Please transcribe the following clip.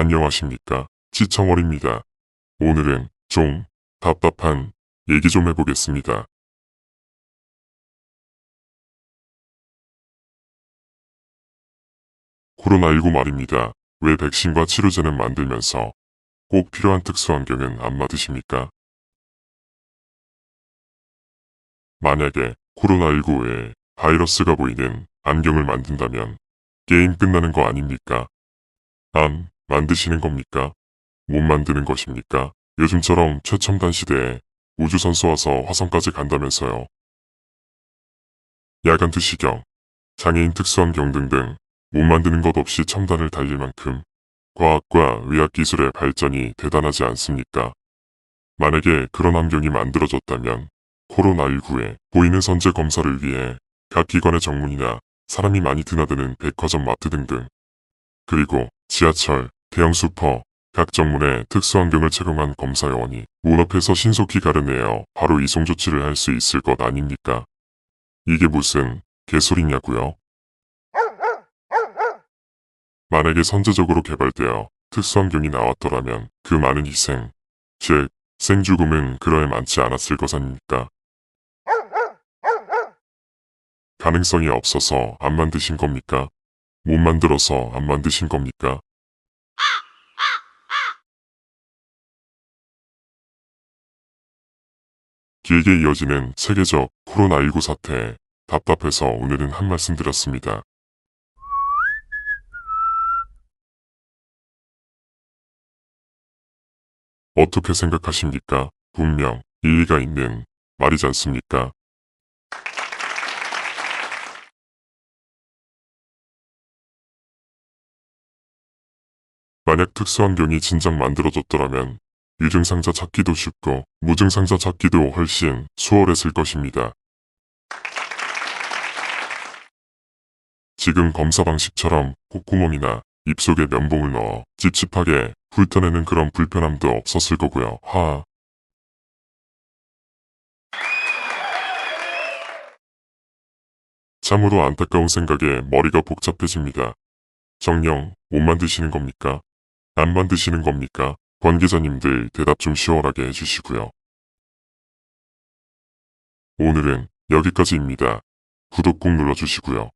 안녕하십니까. 지청월입니다. 오늘은 좀 답답한 얘기 좀 해보겠습니다. 코로나19 말입니다. 왜 백신과 치료제는 만들면서 꼭 필요한 특수환경은 안 맞으십니까? 만약에 코로나19에 바이러스가 보이는 안경을 만든다면 게임 끝나는 거 아닙니까? 안 만드시는 겁니까? 못 만드는 것입니까? 요즘처럼 최첨단 시대에 우주선쏘 와서 화성까지 간다면서요. 야간 투시경, 장애인 특수환경 등등 못 만드는 것 없이 첨단을 달릴 만큼 과학과 의학기술의 발전이 대단하지 않습니까? 만약에 그런 환경이 만들어졌다면 코로나19에 보이는 선제 검사를 위해 각 기관의 정문이나 사람이 많이 드나드는 백화점 마트 등등 그리고 지하철, 대형 슈퍼, 각 정문에 특수환경을 착용한 검사 요원이 문 앞에서 신속히 가려내어 바로 이송 조치를 할 수 있을 것 아닙니까? 이게 무슨 개소리냐고요? 만약에 선제적으로 개발되어 특수환경이 나왔더라면 그 많은 희생, 즉 생죽음은 그러에 많지 않았을 것 아닙니까? 가능성이 없어서 안 만드신 겁니까? 못 만들어서 안 만드신 겁니까? 길게 이어지는 세계적 코로나19 사태에 답답해서 오늘은 한 말씀 드렸습니다. 어떻게 생각하십니까? 분명 일리가 있는 말이지 않습니까? 만약 특수환경이 진작 만들어졌더라면 유증상자 찾기도 쉽고 무증상자 찾기도 훨씬 수월했을 것입니다. 지금 검사 방식처럼 콧구멍이나 입속에 면봉을 넣어 찝찝하게 훑어내는 그런 불편함도 없었을 거고요. 하. 참으로 안타까운 생각에 머리가 복잡해집니다. 정령 못 만드시는 겁니까? 안 만드시는 겁니까? 관계자님들 대답 좀 시원하게 해주시고요. 오늘은 여기까지입니다. 구독 꾹 눌러주시고요.